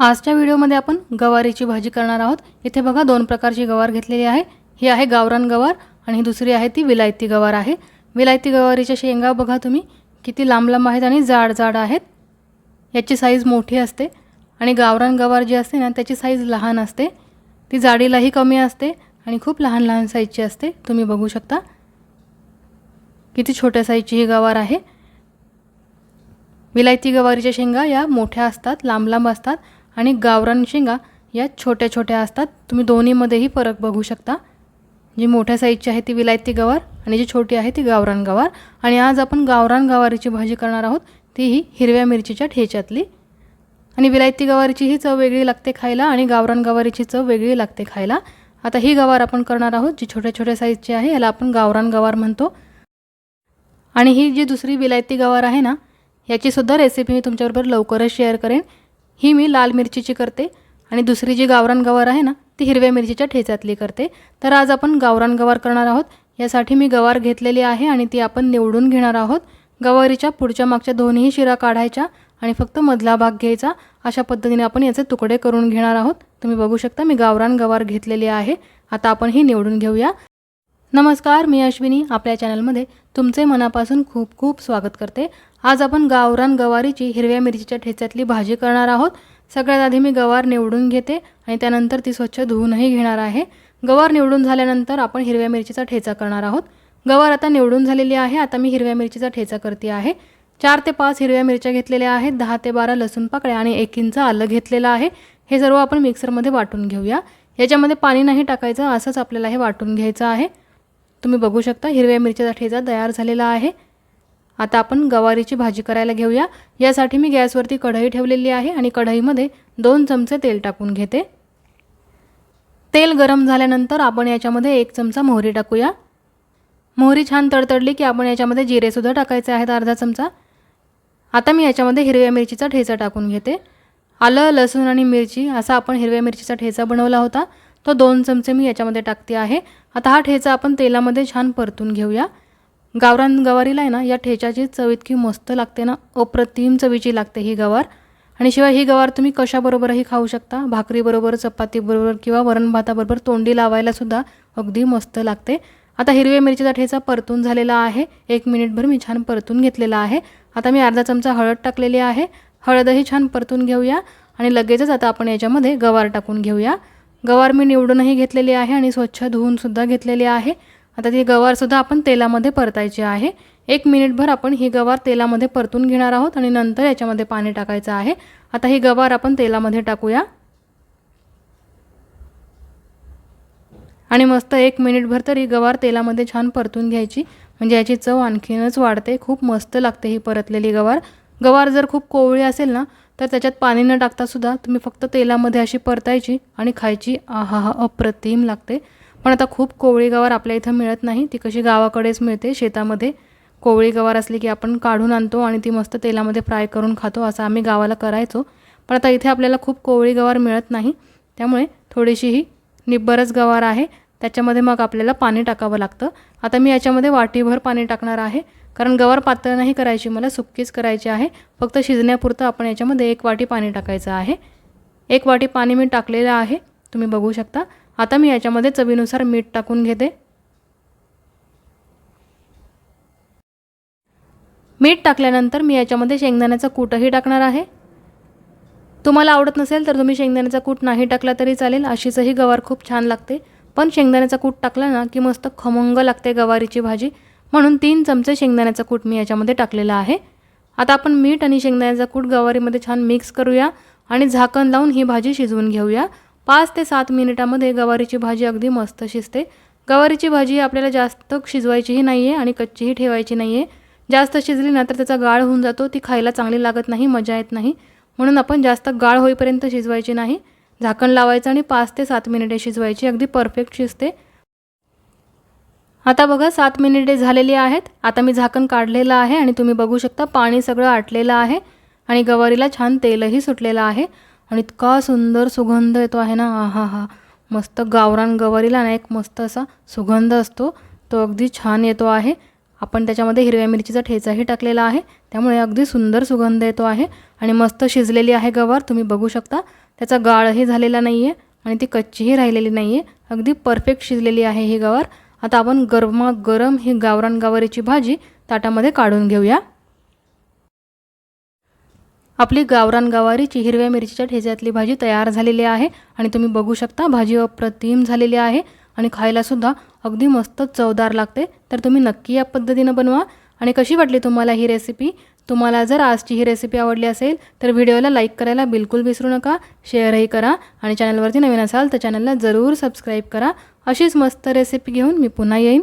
आजच्या व्हिडिओमध्ये आपण गवारीची भाजी करणार आहोत. इथे बघा दोन प्रकारची गवार घेतलेली आहे. ही आहे गावरान गवार आणि ही दुसरी आहे ती विलायती गवार आहे. विलायती गवारीच्या शेंगा बघा तुम्ही. किती लांब लांब आहेत आणि जाड जाड आहेत. याची साईज मोठी असते. आणि गावरान गवार जी असते ना त्याची साईज लहान असते. ती जाडीलाही कमी असते आणि खूप लहान लहान साईजची असते. तुम्ही बघू शकता. किती छोट्या साईजची ही गवार आहे. विलायती गवारीच्या शेंगा या मोठ्या असतात लांब लांब असतात. आणि गावरान शेंगा या छोट्या छोट्या असतात. तुम्ही दोन्हीमध्येही फरक बघू शकता. जी मोठ्या साईजची आहे ती विलायती गवार आणि जी छोटी आहे ती गावरान गवार. आणि आज आपण गावरान गवारीची भाजी करणार आहोत. तीही हिरव्या मिरचीच्या ठेच्यातली. आणि विलायती गवारीची ही चव वेगळी लागते खायला आणि गावरान गवारीची चव वेगळी लागते खायला. आता ही गवार आपण करणार आहोत जी छोट्या छोट्या साईजची आहे याला आपण गावरान गवार म्हणतो. आणि ही जी दुसरी विलायती गवार आहे ना याचीसुद्धा रेसिपी मी तुमच्याबरोबर लवकरच शेअर करेन. ही मी लाल मिरचीची करते. आणि दुसरी जी गावरान गवार आहे ना ती हिरव्या मिरचीच्या ठेच्यातली करते. तर आज आपण गावरान गवार करणार आहोत. यासाठी मी गवार घेतलेली आहे आणि ती आपण निवडून घेणार आहोत. गवारीच्या पुढच्या मागच्या दोन्ही शिरा काढायच्या आणि फक्त मधला भाग घ्यायचा. अशा पद्धतीने आपण याचे तुकडे करून घेणार आहोत. तुम्ही बघू शकता मी गावरान गवार घेतलेली आहे. आता आपण ही निवडून घेऊया. नमस्कार मी अश्विनी. आपल्या चॅनलमध्ये तुमचे मनापासून खूप खूप स्वागत करते. आज आपण गावरान गवारीची हिरव्या मिरचीच्या ठेच्यातली भाजी करणार आहोत. सगळ्यात आधी मी गवार निवडून घेते आणि त्यानंतर ती स्वच्छ धुवूनही घेणार आहे. गवार निवडून झाल्यानंतर आपण हिरव्या मिरचीचा ठेचा करणार आहोत. गवार आता निवडून झालेली आहे. आता मी हिरव्या मिरचीचा ठेचा करते आहे. चार ते पाच हिरव्या मिरच्या घेतलेल्या आहेत. दहा ते बारा लसूण पाकळ्या आणि एक इंच आलं घेतलेलं आहे. हे सर्व आपण मिक्सरमध्ये वाटून घेऊया. याच्यामध्ये पाणी नाही टाकायचं. असंच आपल्याला हे वाटून घ्यायचं आहे. तुम्ही बघू शकता हिरव्या मिरचीचा ठेचा तयार झालेला आहे. आता आपण गवारीची भाजी करायला घेऊया. यासाठी मी गॅसवरती कढई ठेवलेली आहे आणि कढईमध्ये दोन चमचे तेल टाकून घेते. तेल गरम झाल्यानंतर आपण याच्यामध्ये एक चमचा मोहरी टाकूया. मोहरी छान तडतडली की आपण याच्यामध्ये जिरेसुद्धा टाकायचे आहेत अर्धा चमचा. आता मी याच्यामध्ये हिरव्या मिरचीचा ठेचा टाकून घेते. आलं लसूण आणि मिरची असा आपण हिरव्या मिरचीचा ठेचा बनवला होता. तो दोन चमचे मी याच्यामध्ये टाकते आहे. आता हा ठेचा आपण तेलामध्ये छान परतून घेऊया. गावरान गवारीला आहे ना या ठेच्याची चव इतकी मस्त लागते ना अप्रतिम चवीची लागते ही गवार. आणि शिवाय ही गवार तुम्ही कशाबरोबरही खाऊ शकता भाकरीबरोबर चपातीबरोबर किंवा वरण भाताबरोबर तोंडी लावायलासुद्धा अगदी मस्त लागते. आता हिरव्या मिरचीचा ठेचा परतून झालेला आहे. एक मिनिटभर मी छान परतून घेतलेला आहे. आता मी अर्धा चमचा हळद टाकलेली आहे. हळदही छान परतून घेऊया. आणि लगेचच आता आपण याच्यामध्ये गवार टाकून घेऊया. गवार मी निवडूनही घेतलेली आहे आणि स्वच्छ धुवूनसुद्धा घेतलेली आहे. आता ती गवारसुद्धा आपण तेलामध्ये परतायची आहे. एक मिनिटभर आपण ही गवार तेलामध्ये परतून घेणार आहोत आणि नंतर याच्यामध्ये पाणी टाकायचं आहे. आता ही गवार आपण तेलामध्ये टाकूया. आणि मस्त एक मिनिटभर तर ही गवार तेलामध्ये छान परतून घ्यायची. म्हणजे याची चव आणखीनच वाढते. खूप मस्त लागते ही परतलेली गवार. गवार जर खूप कोवळी असेल ना तर त्याच्यात पाणी न टाकतासुद्धा तुम्ही फक्त तेलामध्ये अशी परतायची आणि खायची आहा हा अप्रतिम लागते. पण आता खूप कोवळी गवार आपल्या इथं मिळत नाही. ती कशी गावाकडेच मिळते शेतामध्ये. कोवळी गवार असली की आपण काढून आणतो आणि ती मस्त तेलामध्ये फ्राय करून खातो असं आम्ही गावाला करायचो. पण आता इथे आपल्याला खूप कोवळी गवार मिळत नाही. त्यामुळे थोडीशी ही निब्बरच गवार आहे. त्याच्यामध्ये मग आपल्याला पाणी टाकावं लागतं. आता मी याच्यामध्ये वाटीभर पाणी टाकणार आहे. कारण गवार पातळ नाही करायची मला सुक्कीच करायची आहे. फक्त शिजण्यापुरतं आपण याच्यामध्ये एक वाटी पाणी टाकायचं आहे. एक वाटी पाणी मी टाकलेलं आहे. तुम्ही बघू शकता. आता मी याच्यामध्ये चवीनुसार मीठ टाकून घेते. मीठ टाकल्यानंतर मी याच्यामध्ये शेंगदाण्याचा कूटही टाकणार आहे. तुम्हाला आवडत नसेल तर तुम्ही शेंगदाण्याचा कूट नाही टाकला तरी चालेल. अशीचही गवार खूप छान लागते. पण शेंगदाण्याचा कूट टाकला ना की मस्त खमंग लागते गवारीची भाजी. म्हणून तीन चमचे शेंगदाण्याचा कूट मी याच्यामध्ये टाकलेला आहे. आता आपण मीठ आणि शेंगदाण्याचा कूट गवारीमध्ये छान मिक्स करूया आणि झाकण लावून ही भाजी शिजवून घेऊया. पाच ते सात मिनिटामध्ये गवारीची भाजी अगदी मस्त शिजते. गवारीची भाजी आपल्याला जास्त शिजवायचीही नाही आहे आणि कच्चीही ठेवायची नाही आहे जास्त शिजली ना तर त्याचा गाळ होऊन जातो ती खायला चांगली लागत नाही मजा येत नाही. म्हणून आपण जास्त गाळ होईपर्यंत शिजवायची नाही. झाकण लावायचं आणि पाच ते सात मिनिटे शिजवायची अगदी परफेक्ट शिजते. आता बघा सात मिनिटे झालेली आहेत. आता मी झाकण काढलेलं आहे आणि तुम्ही बघू शकता पाणी सगळं आटलेलं आहे आणि गवारीला छान तेलही सुटलेलं आहे. आणि इतका सुंदर सुगंध येतो आहे ना. हा हा. मस्त गावरान गवारीला ना एक मस्त असा सुगंध असतो. तो अगदी छान येतो आहे. आपण त्याच्यामध्ये हिरव्या मिरचीचा ठेचाही टाकलेला आहे. त्यामुळे अगदी सुंदर सुगंध येतो आहे. आणि मस्त शिजलेली आहे गवार. तुम्ही बघू शकता. त्याचा गाळही झालेला नाही आहे आणि ती कच्चीही राहिलेली नाही आहे अगदी परफेक्ट शिजलेली आहे ही गवार. आता आपण गरमा गरम ही गावरान गावरीची भाजी ताटामध्ये काढून घेऊया. आपली गावरान गवारीची हिरव्या मिरचीच्या ठेच्यातली भाजी तयार झालेली आहे आणि तुम्ही बघू शकता भाजी अप्रतिम झालेली आहे आणि खायलासुद्धा अगदी मस्त चवदार लागते. तर तुम्ही नक्की या पद्धतीनं बनवा आणि कशी वाटली तुम्हाला ही रेसिपी तुम्हाला जर आजची ही रेसिपी आवडली असेल तर व्हिडिओला लाईक करायला बिलकुल विसरू नका शेअरही करा आणि चॅनलवरती नवीन असाल तर चॅनलला जरूर सबस्क्राईब करा. अशीच मस्त रेसिपी घेऊन मी पुन्हा येईन.